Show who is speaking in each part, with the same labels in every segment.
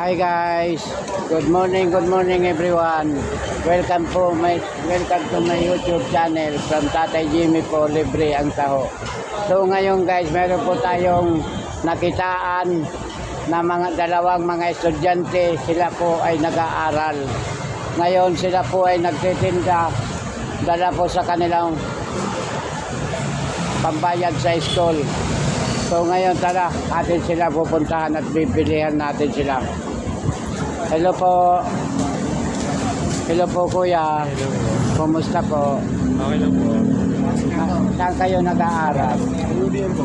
Speaker 1: Hi guys, good morning, good morning everyone. Welcome po my welcome to my YouTube channel from Tatay Jimmy po libre ang taho. So ngayon guys, meron po tayong nakitaan na mga dalawang mga estudyante, sila po ay nag-aaral. Ngayon sila po ay nagtitinda dala po sa kanilang pambayad sa school. So ngayon tara, atin sila pupuntahan at bibilihan natin sila. Hello po. Hello po kuya. Kumusta po?
Speaker 2: Okay lang po.
Speaker 1: Saan kayo nag-aaral?
Speaker 2: Rudian po.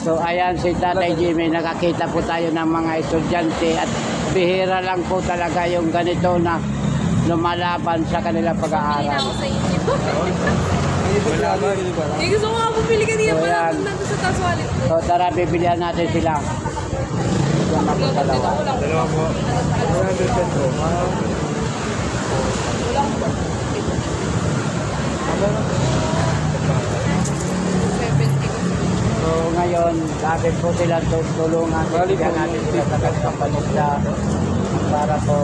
Speaker 1: So ayan si Tatay Jimmy, nakakita po tayo ng mga estudyante at bihira lang po talaga yung ganito na lumalaban sa kanilang
Speaker 3: Hindi na
Speaker 1: pag-aaral.
Speaker 3: ako sa inyo. Eh, gusto ko nga bumili kanina
Speaker 1: So,
Speaker 3: pa
Speaker 1: yan.
Speaker 3: lang nandun sa taas wallet.
Speaker 1: So tara, bibilihan natin sila. Yan ako dalawa.
Speaker 2: Dalawa po. 100 peso.
Speaker 1: So ngayon, dapat po sila tu- tulungan. Bigyan natin sila sa kanilang panisda para po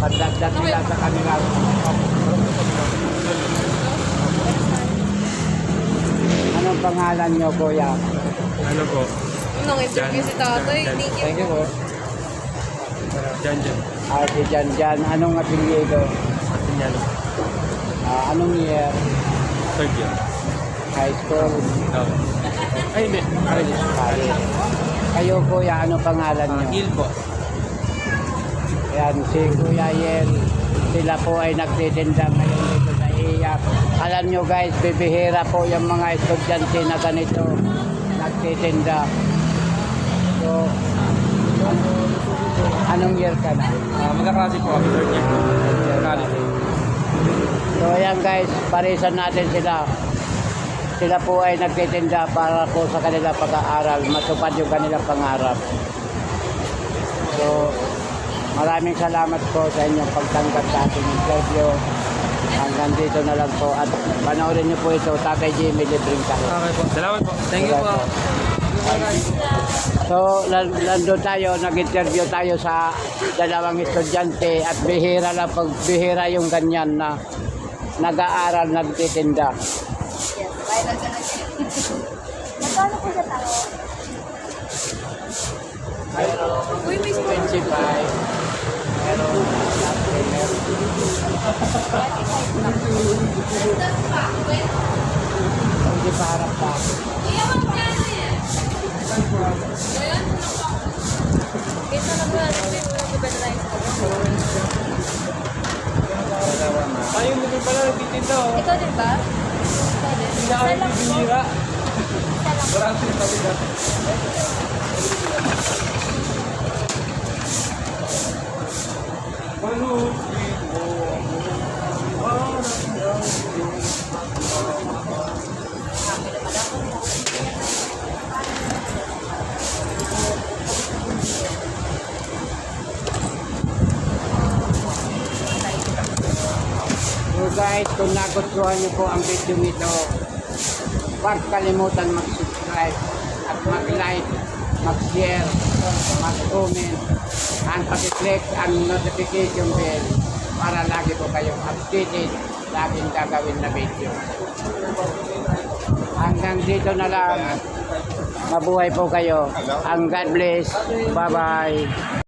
Speaker 1: pagdagdag nila sa kanilang Anong pangalan nyo, kuya?
Speaker 2: Ano po?
Speaker 3: Nung interview si tatay, thank you
Speaker 2: Thank you
Speaker 3: po.
Speaker 2: Jan Jan.
Speaker 1: Ah, si Jan Jan. Anong apelyido?
Speaker 2: Atin yan.
Speaker 1: Ah, anong year?
Speaker 2: Third year.
Speaker 1: High school?
Speaker 2: Oh. Ay, hindi. College.
Speaker 1: College. Kayo, kuya, anong pangalan
Speaker 2: Ah,
Speaker 1: nyo?
Speaker 2: Gil po.
Speaker 1: Yan, si Kuya Yel. Sila po ay nagtitinda ngayon dito sa iya. Alam nyo guys, bibihira po yung mga estudyante na ganito nagtitinda. So, anong year ka na?
Speaker 2: Ah, magkaklase po kami. Third year. College.
Speaker 1: So ayan guys, parisan natin sila. Sila po ay nagtitinda para po sa kanilang pag-aaral, matupad yung kanilang pangarap. So, maraming salamat po sa inyong pagtanggap sa ating interview. Hanggang dito na lang po. At panoorin niyo po ito, Tatay Jimmy Libreng Taho.
Speaker 2: Okay po. Salamat po. Thank you po.
Speaker 1: So, nandun tayo, nag-interview tayo sa dalawang estudyante at bihira lang pag bihira yung ganyan na nag-aaral, nagtitinda.
Speaker 3: Magkano po tayo? Uy, may
Speaker 1: 25. Pero, hindi pa harap pa.
Speaker 2: Ay, yung nito pala nagtitinda oh.
Speaker 3: Ikaw din ba? Ikaw din.
Speaker 2: Hindi
Speaker 3: lang po.
Speaker 2: bibihira. Marami sabi na. Ano?
Speaker 1: Guys, kung nagustuhan niyo po ang video nito, huwag kalimutan mag-subscribe at mag-like, mag-share, mag-comment, and pag-click ang notification bell para lagi po kayong updated sa aking gagawin na video. Hanggang dito na lang. Mabuhay po kayo. Ang God bless. Bye-bye.